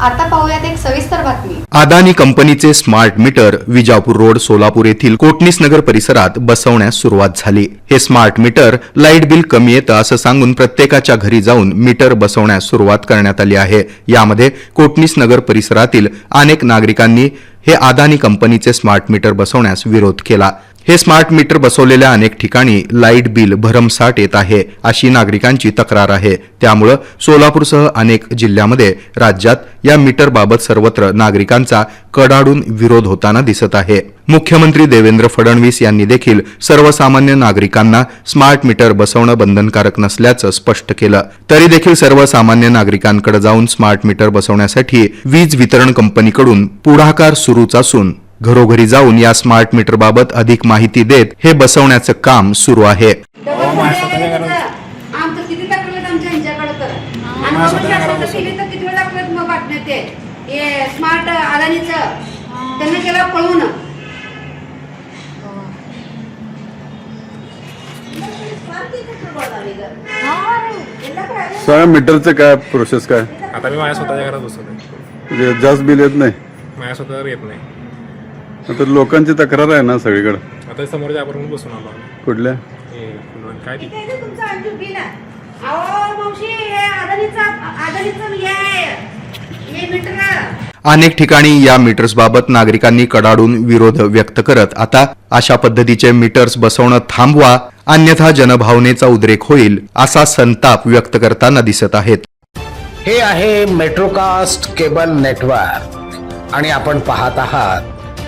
आता पाहूयात एक सविस्तर बातमी. अदानी कंपनीचे smart meter Vijapur road Solapur येथील कोटणीस नगर परिसरात बसवण्यास सुरुवात झाली. हे स्मार्ट मीटर लाइट बिल कमी येतं असं सांगून प्रत्येकाच्या घरी जाऊन मीटर बसवण्यास सुरुवात करण्यात आली आहे. यामध्ये कोटणीस नगर परिसरातील अनेक नागरिकांनी हे अदानी कंपनीचे स्मार्ट मीटर बसवण्यास विरोध केला. हे स्मार्ट मीटर बसवलेल्या अनेक ठिकाणी लाइट बिल भरमसाठ येत आहे अशी नागरिकांची तक्रार आहे. त्यामुळं सोलापूरसह अनेक जिल्ह्यामध्ये राज्यात या मीटरबाबत सर्वत्र नागरिकांचा कडाडून विरोध होताना दिसत आहे. मुख्यमंत्री देवेंद्र फडणवीस यांनी देखील सर्वसामान्य नागरिकांना स्मार्ट मीटर बसवणं बंधनकारक नसल्याचं स्पष्ट केलं. तरी देखील सर्वसामान्य नागरिकांकडे जाऊन स्मार्ट मीटर बसवण्यासाठी वीज वितरण कंपनीकडून पुढाकार सुरूच असून घरोघरी जाऊन या स्मार्ट मीटर बाबत अधिक माहिती देत हे बसवण्याचं काम सुरू आहे. हे स्मार्ट अदानीचं त्यांना केलं पळून सगळ्या मीटरचं काय प्रोसेस काय? आता मी माझ्या स्वतःच्या घरात बसवतो म्हणजे जास्त बिल येत नाही? माझ्या स्वतःवर येत नाही. आता लोकांची तक्रार आहे ना सगळीकडे? आता समोरच्या बसून आलो आम्ही. कुठल्या? हे फुलवण काय ती? किती आहे तुमचं अंजू बिल अहो मावशी हे अदानीचं अदानीचं हे आहे. हे मीटर अनेक ठिकाणी या मीटर्सबाबत नागरिकांनी कडाडून विरोध व्यक्त करत आता अशा पद्धतीचे मीटर्स बसवणं थांबवा अन्यथा जनभावनेचा उद्रेक होईल असा संताप व्यक्त करताना दिसत आहेत. हे आहे मेट्रोकास्ट केबल नेटवर्क आणि आपण पाहत आहात